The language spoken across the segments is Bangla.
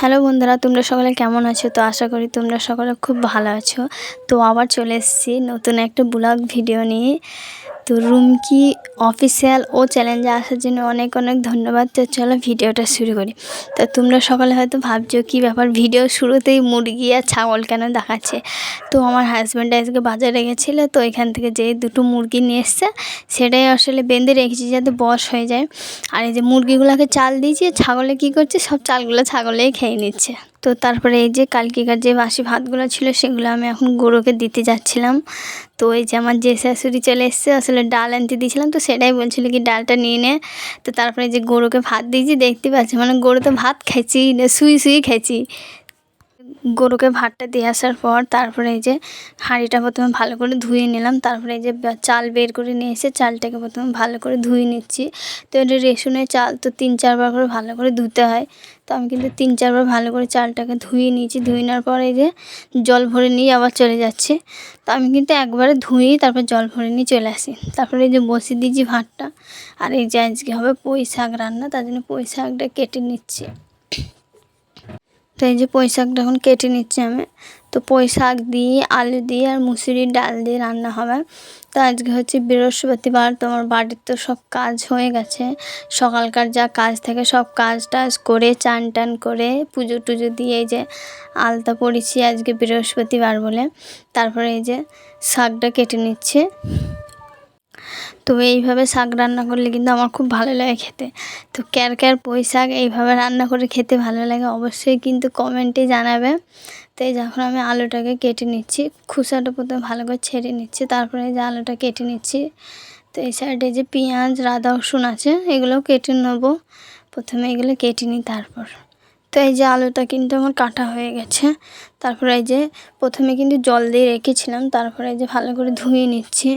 হ্যালো বন্ধুরা, তোমরা সকলে কেমন আছো? তো আশা করি তোমরা সকলে খুব ভালো আছো। তো আবার চলে এসেছি নতুন একটা ব্লগ ভিডিও নিয়ে। তো রুম রুমকি অফিসিয়াল ও চ্যালেঞ্জে আসার জন্য অনেক অনেক ধন্যবাদ। তো চলো ভিডিওটা শুরু করি। তো তোমরা সকালে হয়তো ভাবছ, কী ব্যাপার? ভিডিও শুরুতেই মুরগি আর ছাগল কেন দেখাচ্ছে? তো আমার হাজব্যান্ড আজকে বাজারে গেছিল, তো এখান থেকে যে দুটো মুরগি নিয়ে এসছে, সেটাই আসলে বেঁধে রেখেছি যাতে বস হয়ে যায়। আর এই যে মুরগিগুলোকে চাল দিয়েছি, ছাগলে কী করছে? সব চালগুলো ছাগলেই খেয়ে নিচ্ছে। তো তারপরে এই যে কালকেকার যে বাসি ভাতগুলো ছিল সেগুলো আমি এখন গরুকে দিতে যাচ্ছিলাম। তো এই যে আমার যে শাশুড়ি চলে এসছে, আসলে ডাল আনতে দিয়েছিলাম, তো সেটাই বলছিল কি ডালটা নিয়ে নে। তো তারপরে যে গরুকে ভাত দিয়েছি, দেখতে পাচ্ছি মানে গরু তো ভাত খেয়েছি শুয়ে শুই খেয়েছি গরুকে ভাতটা দিয়ে আসার পর তারপরে এই যে হাঁড়িটা প্রথমে ভালো করে ধুয়ে নিলাম। তারপরে এই যে চাল বের করে নিয়ে এসে চালটাকে প্রথমে ভালো করে ধুয়ে নিচ্ছি। তো এটা রেশনের চাল তো তিন চারবার করে ভালো করে ধুতে হয়। তো আমি কিন্তু তিন চারবার ভালো করে চালটাকে ধুয়ে নিয়েছি। ধুয়ে নেওয়ার পর এই যে জল ভরে নিয়ে আবার চলে যাচ্ছে। তো আমি কিন্তু একবারে ধুয়েই তারপর জল ভরে নিয়ে চলে আসি। তারপরে এই যে বসিয়ে দিয়েছি ভাতটা। আর এই যে আজকে হবে পুঁই শাক রান্না, তার জন্য পুঁই শাকটা কেটে নিচ্ছি। তো এই যে পুঁই শাকটা এখন কেটে নিচ্ছি আমি। তো পুঁই শাক দিয়ে, আলু দিয়ে আর মুসুরির ডাল দিয়ে রান্না হবে। তো আজকে হচ্ছে বৃহস্পতিবার তোমার বাড়ির তো সব কাজ হয়ে গেছে। সকালকার যা কাজ থাকে সব কাজ টাজ করে, চান টান করে, পুজো টুজো দিয়ে এই যে আলতা পড়েছি আজকে বৃহস্পতিবার বলে। তারপরে এই যে শাকটা কেটে নিচ্ছে। তো এইভাবে শাক রান্না করলে কিন্তু আমার খুব ভালো লাগে খেতে। তো ক্যার ক্যার পুঁই শাক এইভাবে রান্না করে খেতে ভালো লাগে অবশ্যই কিন্তু কমেন্টে জানাবে। তো এই যখন আমি আলুটাকে কেটে নিচ্ছি, খুসাটা প্রথমে ভালো করে ছেড়ে নিচ্ছি, তারপরে যে আলুটা কেটে নিচ্ছি। তো এই সাইডে যে পেঁয়াজ, রাধা, রসুন আছে এগুলো কেটে নেব। প্রথমে এগুলো কেটে নিই তারপর। তো এই যে আলুটা কিন্তু আমার কাটা হয়ে গেছে। তারপরে এই যে প্রথমে কিন্তু জল দিয়ে রেখেছিলাম, তারপরে এই যে ভালো করে ধুয়ে নিচ্ছি।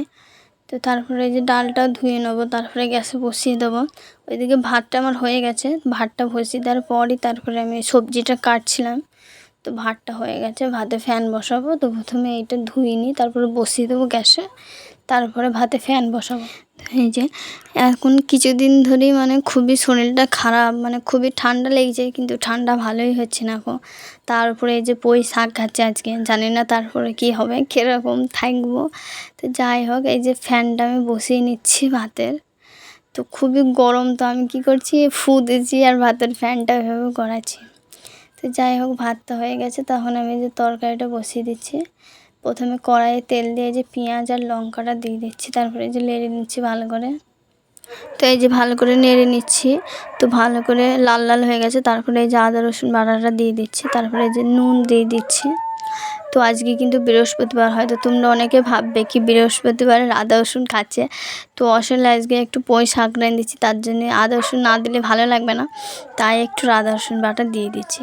তো তারপরে যে ডালটা ধুয়ে নেব, তারপরে গ্যাসে বসিয়ে দেবো। ওইদিকে ভাতটা আমার হয়ে গেছে, ভাতটা বসিয়ে দেওয়ার পরই তারপরে আমি সবজিটা কাটছিলাম। তো ভাতটা হয়ে গেছে, ভাতে ফ্যান বসাবো। তো প্রথমে এইটা ধুয়ে নিই, তারপরে বসিয়ে দেবো গ্যাসে, তারপরে ভাতে ফ্যান বসাবো। এই যে, এখন কিছুদিন ধরেই মানে খুবই শরীরটা খারাপ মানে খুবই ঠান্ডা লেগেছে, কিন্তু ঠান্ডা ভালোই হচ্ছে না এখন তারপরে এই যে পই শাক খাচ্ছে আজকে, জানি না তারপরে কি হবে, কীরকম থাকব। তো যাই হোক, এই যে ফ্যানটা আমি বসিয়ে নিচ্ছি ভাতের। তো খুবই গরম, তো আমি কি করছি, ফু দিচ্ছি আর ভাতের ফ্যানটা এভাবে করাচ্ছি তো যাই হোক ভাতটা হয়ে গেছে, তখন আমি যে তরকারিটা বসিয়ে দিচ্ছি। প্রথমে কড়াইয়ে তেল দিয়ে যে পেঁয়াজ আর লঙ্কাটা দিয়ে দিচ্ছি, তারপরে যে লেড়ে নিচ্ছি ভালো করে। তো এই যে ভালো করে নেড়ে নিচ্ছি, তো ভালো করে লাল লাল হয়ে গেছে, তারপরে এই যে আদা রসুন বাটাটা দিয়ে দিচ্ছি, তারপরে এই যে নুন দিয়ে দিচ্ছি। তো আজকে কিন্তু বৃহস্পতিবার, হয়তো তোমরা অনেকে ভাববে কি বৃহস্পতিবারে আদা, রসুন খাচ্ছে। তো আসলে আজকে একটু শাক রেন দিচ্ছি, তার জন্য আদা, রসুন না দিলে ভালো লাগবে না। তাই একটু আদা, রসুন বাটা দিয়ে দিচ্ছি।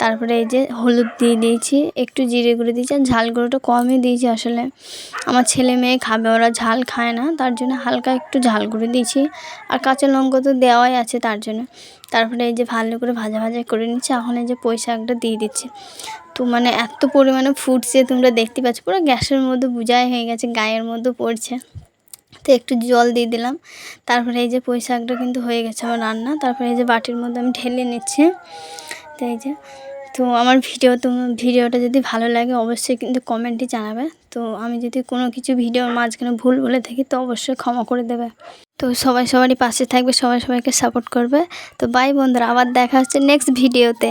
তারপরে এই যে হলুদ দিয়ে দিয়েছি, একটু জিরে গুঁড়ো দিয়েছি আর ঝাল গুঁড়োটা কমই দিয়েছি আসলে। আমার ছেলে মেয়ে খাবে, ওরা ঝাল খায় না, তার জন্য হালকা একটু ঝাল গুঁড়ো দিয়েছি। আর কাঁচা লঙ্কা তো দেওয়াই আছে তার জন্য। তারপরে এই যে ভালো করে ভাজা ভাজা করে নিচ্ছি, এখন এই যে শাকটা দিয়ে দিচ্ছি। তো মানে এত পরিমাণে ফুটছে, তোমরা দেখতে পাচ্ছ, পুরো গ্যাসের মধ্যে বুঝাই হয়ে গেছে, গায়ের মধ্যে পড়ছে। তো একটু জল দিয়ে দিলাম। তারপরে এই যে পুঁই কিন্তু হয়ে গেছে আমার রান্না। তারপরে এই যে বাটির মধ্যে আমি ঢেলে নিচ্ছি। তো এই যে, তো আমার ভিডিও তো ভিডিওটা যদি ভালো লাগে, অবশ্যই কিন্তু কমেন্টে জানাবে। তো আমি যদি কোনো কিছু ভিডিওর মাঝখানে ভুল বলে থাকি, তো অবশ্যই ক্ষমা করে দেবে। তো সবাই সবারই পাশে থাকবে, সবাই সবাইকে সাপোর্ট করবে। তো বাই বন্ধুরা, আবার দেখা হচ্ছে নেক্সট ভিডিওতে